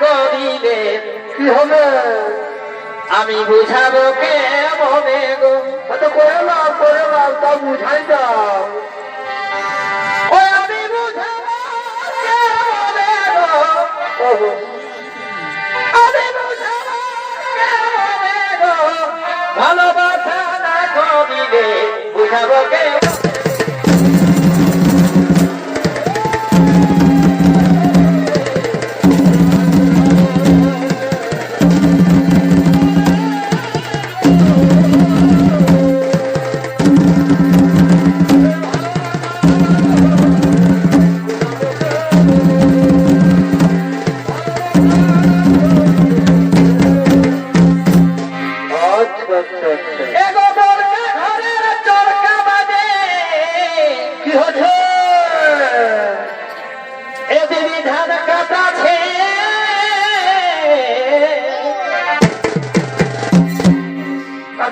করিলে কি হবে আমি বুঝাবো কে মনে গো তো করে নাও করে নাও তা বুঝাই ভালোবাসা না করিলে বুঝাবো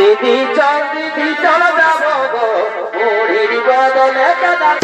দিদি চল দিদি চল যাব গো। মুড়ির বদলে কেদার